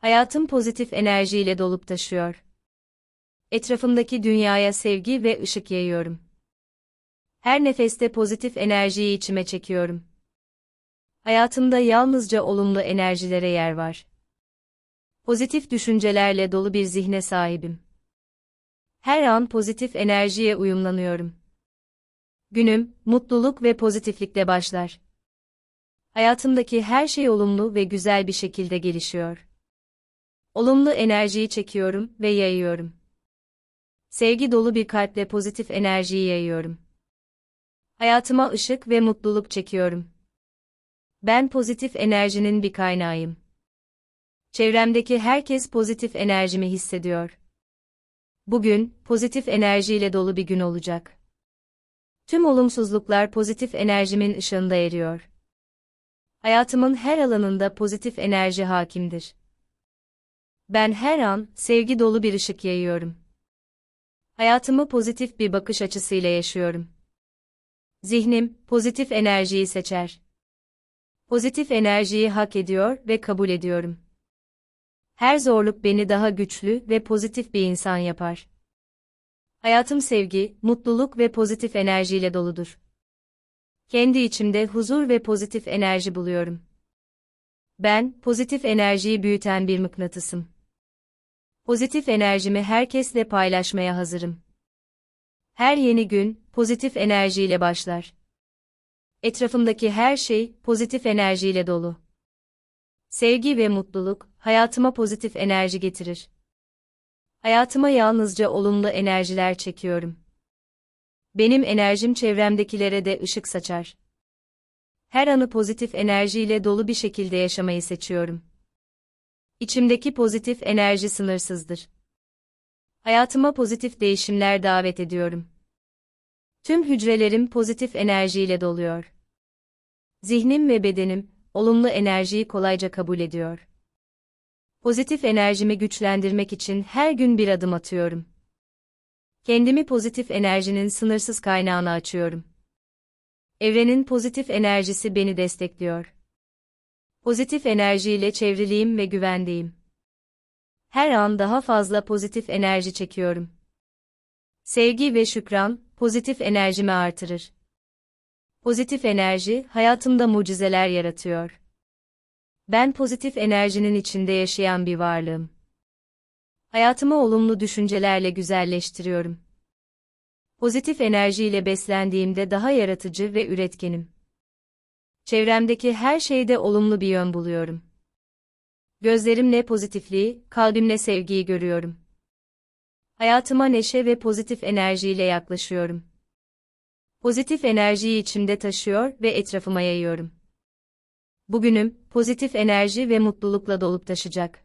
Hayatım pozitif enerjiyle dolup taşıyor. Etrafımdaki dünyaya sevgi ve ışık yayıyorum. Her nefeste pozitif enerjiyi içime çekiyorum. Hayatımda yalnızca olumlu enerjilere yer var. Pozitif düşüncelerle dolu bir zihne sahibim. Her an pozitif enerjiye uyumlanıyorum. Günüm, mutluluk ve pozitiflikle başlar. Hayatımdaki her şey olumlu ve güzel bir şekilde gelişiyor. Olumlu enerjiyi çekiyorum ve yayıyorum. Sevgi dolu bir kalple pozitif enerjiyi yayıyorum. Hayatıma ışık ve mutluluk çekiyorum. Ben pozitif enerjinin bir kaynağıyım. Çevremdeki herkes pozitif enerjimi hissediyor. Bugün pozitif enerjiyle dolu bir gün olacak. Tüm olumsuzluklar pozitif enerjimin ışığında eriyor. Hayatımın her alanında pozitif enerji hakimdir. Ben her an sevgi dolu bir ışık yayıyorum. Hayatımı pozitif bir bakış açısıyla yaşıyorum. Zihnim pozitif enerjiyi seçer. Pozitif enerjiyi hak ediyor ve kabul ediyorum. Her zorluk beni daha güçlü ve pozitif bir insan yapar. Hayatım sevgi, mutluluk ve pozitif enerjiyle doludur. Kendi içimde huzur ve pozitif enerji buluyorum. Ben, pozitif enerjiyi büyüten bir mıknatısım. Pozitif enerjimi herkesle paylaşmaya hazırım. Her yeni gün, pozitif enerjiyle başlar. Etrafımdaki her şey, pozitif enerjiyle dolu. Sevgi ve mutluluk, hayatıma pozitif enerji getirir. Hayatıma yalnızca olumlu enerjiler çekiyorum. Benim enerjim çevremdekilere de ışık saçar. Her anı pozitif enerjiyle dolu bir şekilde yaşamayı seçiyorum. İçimdeki pozitif enerji sınırsızdır. Hayatıma pozitif değişimler davet ediyorum. Tüm hücrelerim pozitif enerjiyle doluyor. Zihnim ve bedenim olumlu enerjiyi kolayca kabul ediyor. Pozitif enerjimi güçlendirmek için her gün bir adım atıyorum. Kendimi pozitif enerjinin sınırsız kaynağına açıyorum. Evrenin pozitif enerjisi beni destekliyor. Pozitif enerjiyle çevriliyim ve güvendeyim. Her an daha fazla pozitif enerji çekiyorum. Sevgi ve şükran, pozitif enerjimi artırır. Pozitif enerji, hayatımda mucizeler yaratıyor. Ben pozitif enerjinin içinde yaşayan bir varlığım. Hayatımı olumlu düşüncelerle güzelleştiriyorum. Pozitif enerjiyle beslendiğimde daha yaratıcı ve üretkenim. Çevremdeki her şeyde olumlu bir yön buluyorum. Gözlerimle pozitifliği, kalbimle sevgiyi görüyorum. Hayatıma neşe ve pozitif enerjiyle yaklaşıyorum. Pozitif enerjiyi içimde taşıyor ve etrafıma yayıyorum. Bugünüm, pozitif enerji ve mutlulukla dolup taşacak.